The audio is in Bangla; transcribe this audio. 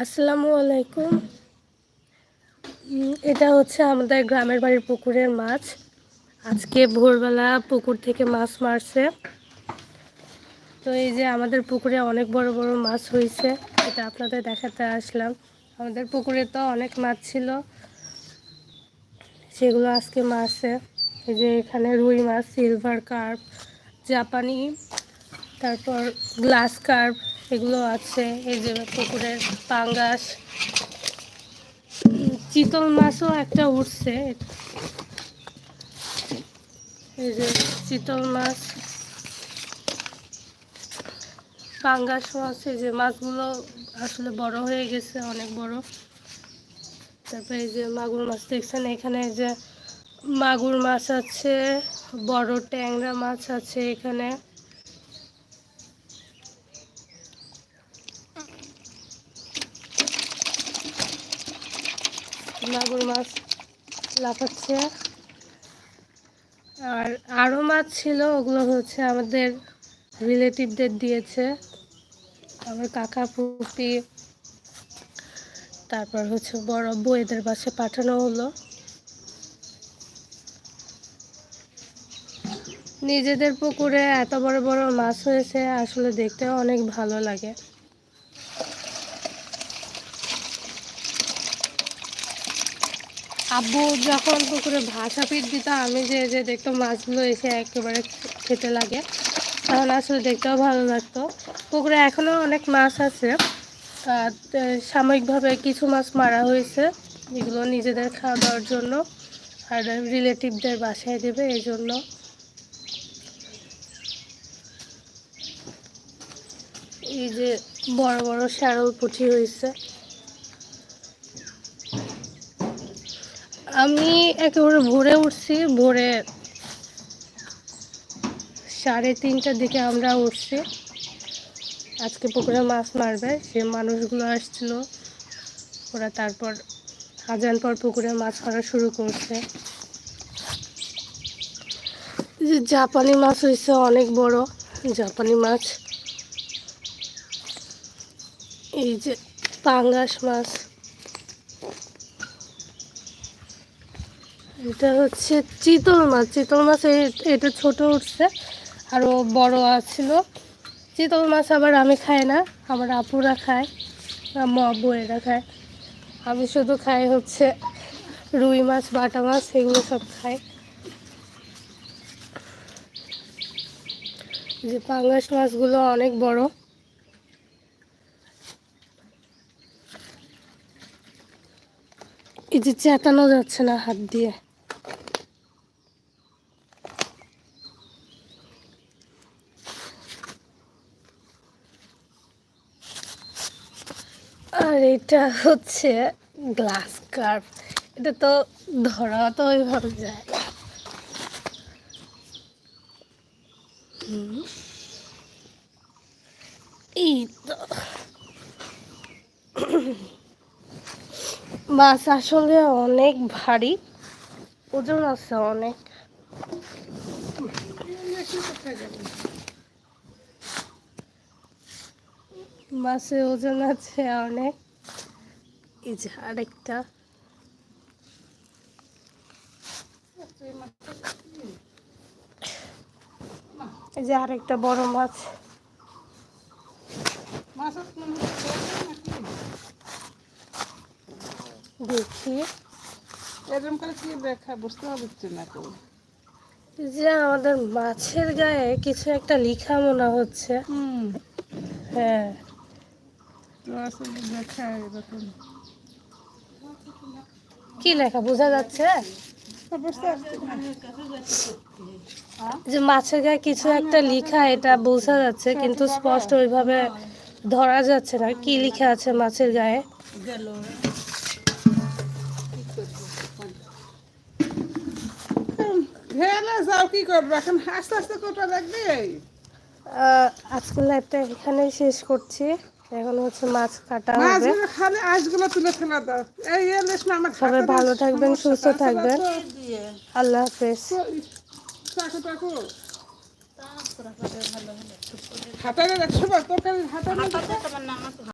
আসসালামু আলাইকুম। এটা হচ্ছে আমাদের গ্রামের বাড়ির পুকুরের মাছ। আজকে ভোরবেলা পুকুর থেকে মাছ মারছে। তো এই যে আমাদের পুকুরে অনেক বড় বড় মাছ হয়েছে, এটা আপনাদের দেখাতে আসলাম। আমাদের পুকুরে তো অনেক মাছ ছিল, সেগুলো আজকে মারছে। এই যে এখানে রুই মাছ সিলভার কার্প জাপানি, তারপর গ্লাস কার্প এগুলো আছে, এই যে পুকুরের পাঙ্গাস। চিতল মাছও একটা উঠছে। এই যে চিতল মাছ। পাঙ্গাস মাছ এই যে মাছগুলো আসলে বড় হয়ে গেছে, অনেক বড়। তারপরে এই যে মাগুর মাছ দেখছেন, এখানে এই যে মাগুর মাছ আছে, বড় ট্যাংরা মাছ আছে এখানে। মাগুর মাছ লাফাচ্ছে। আর আরও মাছ ছিল, ওগুলো হচ্ছে আমাদের রিলেটিভদের দিয়েছে। আমার কাকা, ফুপি, তারপর হচ্ছে বড় বউয়েদের বাসে পাঠানো হলো। নিজেদের পুকুরে এত বড় বড় মাছ হয়েছে, আসলে দেখতে অনেক ভালো লাগে। আব্বু যখন পুকুরে ভাষা পিট দিত, আমি যে যে দেখতাম মাছগুলো এসে একেবারে খেতে লাগে, তখন আসলে দেখতেও ভালো লাগতো। পুকুরে এখনও অনেক মাছ আছে সাময়িকভাবে কিছু মাছ মারা হয়েছে এগুলো নিজেদের খাওয়া দাওয়ার জন্য, আর রিলেটিভদের বাসায় দেবে এই জন্য। এই যে বড় বড় শ্যারল পুঁটি হয়েছে আমি একেবারে ভোরে উঠছি, ভোরে সাড়ে তিনটার দিকে আমরা উঠছি। আজকে পুকুরে মাছ মারবে, সে মানুষগুলো আসছিল। ওরা তারপর হাজান পর পুকুরে মাছ মারা শুরু করছে। যে জাপানি মাছ হয়েছে অনেক বড়, জাপানি মাছ। এই যে পাঙ্গাস মাছ। এটা হচ্ছে চিতল মাছ। চিতল মাছ এটা ছোট উঠছে আরও বড় আছিল। চিতল মাছ আবার আমি খাই না, আমার আপুরা খায় মা বউয়েরা খায়। আমি শুধু খাই হচ্ছে রুই মাছ, বাটা মাছ, এগুলো সব খাই। যে পাঙ্গাস মাছগুলো অনেক বড়। এই যে চেতানো যাচ্ছে না হাত দিয়ে আর এটা হচ্ছে গ্লাস কার্প এটা তো ধরা তো ওইভাবে যায়। এই তো। মাছ আসলে অনেক ভারী, ওজন আছে অনেক। মাছের ওজন আছে অনেক। এই যে আরেকটা। এই যে আরেকটা বড় মাছ। দেখি। এরকম করে কি দেখা বুঝতে পারছি না কেউ যে আমাদের মাছের গায়ে কিছু একটা লিখা মনে হচ্ছে। হ্যাঁ। তো আসলে দেখা এরকম। কি লেখা বোঝা যাচ্ছে? যে মাছের গায়ে কিছু একটা লিখা এটা বোঝা যাচ্ছে কিন্তু স্পষ্ট ওইভাবে ধরা যাচ্ছে না। কি লিখা আছে মাছের গায়ে? আজকের লাইভটা এখানেই শেষ করছি। এখন হচ্ছে মাছ কাটা হবে। খালি আঁশগুলো তুলে ফেলা দাও। এই এলিশ না আমার সবাই ভালো থাকবেন সুস্থ থাকবেন। আল্লাহ হাফেজ। চাকু টাকু হাতারে রাখছো বা তরকারি হাতারে